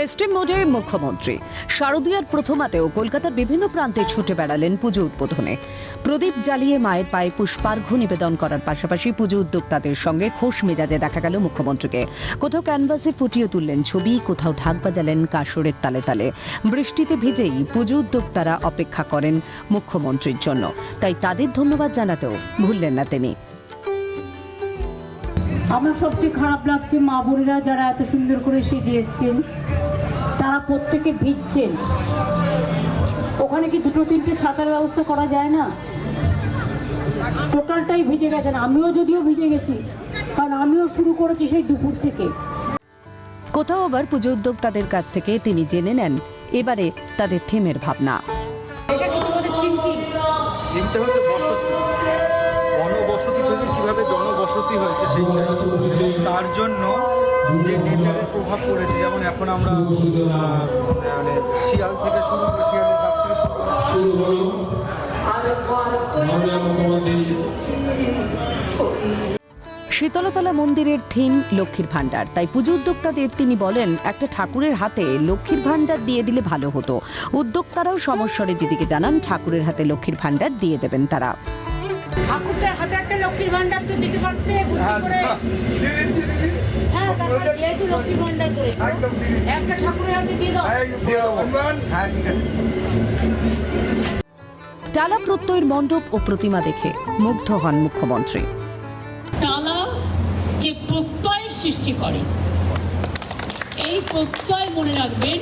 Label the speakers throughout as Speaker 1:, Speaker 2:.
Speaker 1: Festive মোডে মুখ্যমন্ত্রী। শারদীয়ার প্রথমাতেও কলকাতার বিভিন্ন প্রান্তে ছুটে বেড়ালেন পুজো উদ্বোধনে। প্রদীপ জ্বালিয়ে মায়ের পায়ে পুষ্পার্ঘ্য নিবেদন করার পাশাপাশি পুজো উদ্যোক্তাদের সঙ্গে খোশ মেজাজে দেখা গেল মুখ্যমন্ত্রীকে। কোথাও ক্যানভাসে ফুটিয়ে তুললেন ছবি, কোথাও ঢাক বাজালেন কাসরের তালে তালে। বৃষ্টিতে ভিজেই পুজো উদ্যোক্তারা অপেক্ষা করেন মুখ্যমন্ত্রীর জন্য। তাই তাদের ধন্যবাদ জানাতেও ভুললেন না তিনি।
Speaker 2: আমার সবচেয়ে খারাপ লাগছে মা বোনেরা যারা এত সুন্দর করে সেজে এসছেন তারা প্রত্যেকে ভিজছেন। ওখানে কি দুটো তিনটে ছাতার ব্যবস্থা করা যায় না? টোটালটাই ভিজে গেছেন আমিও যদিও ভিজে গেছি কারণ আমিও শুরু করেছি সেই দুপুর থেকে।
Speaker 1: কোথাও আবার পুজো উদ্যোক্তাদের কাছ থেকে তিনি জেনে নেন এবারে তাদের থিমের ভাবনা।
Speaker 2: এটা কি তোমাদের চিমকি
Speaker 3: থিমটা হচ্ছে যে নেচারের প্রভাব পড়েছে যেমন এখন আমরা মানে শিয়াল থেকে শুরু করে শিয়ালের থেকে শুরু করে
Speaker 1: শীতলতলা মন্দিরের থিম লক্ষ্মীর ভাণ্ডার। তাই পুজো উদ্যোক্তাদের তিনি বলেন একটা ঠাকুরের হাতে লক্ষ্মীর ভাণ্ডার দিয়ে দিলে ভালো হতো। উদ্যোক্তারাও সমস্বরে দিদিকে জানান ঠাকুরের হাতে লক্ষ্মীর ভাণ্ডার দিয়ে দেবেন তারা।
Speaker 2: ঠাকুরটার হাতে একটা লক্ষ্মীর ভান্ডার তো দিতে পারতে বুদ্ধি করে হ্যাঁ তারপর যেহেতু লক্ষ্মীর ভান্ডার করেছ একটা ঠাকুরের হাতে দিয়ে দাও।
Speaker 3: হ্যাঁ ঠিক আছে।
Speaker 1: টালা প্রত্যয়ের মণ্ডপ ও প্রতিমা দেখে মুগ্ধ হন মুখ্যমন্ত্রী।
Speaker 4: তালা যে প্রত্যয়ের সৃষ্টি করে এই প্রত্যয় মনে রাখবেন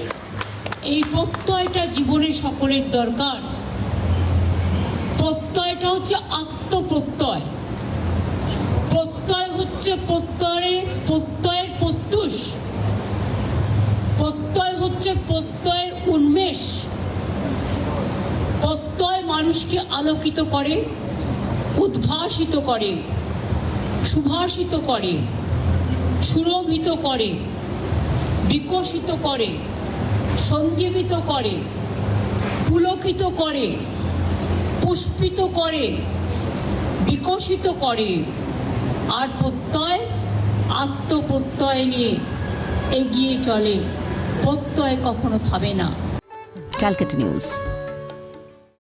Speaker 4: এই প্রত্যয়টা জীবনে সকলের দরকার। প্রত্যয়টা হচ্ছে আত্মপ্রত্যয়। প্রত্যয় হচ্ছে প্রত্যয়ে প্রত্যয়ের প্রত্যুষ প্রত্যয় হচ্ছে প্রত্যয়ের উন্মেষ, প্রত্যয় মানুষকে আলোকিত করে, উদ্ভাসিত করে, সুভাষিত করে, সুরভিত করে, বিকশিত করে, সঞ্জীবিত করে, পুলকিত করে, পুষ্পিত করে, বিকশিত করে। আর প্রত্যয় আত্মপ্রত্যয় নিয়ে এগিয়ে চলে। প্রত্যয় কখনো থামে না।
Speaker 1: Calcutta news.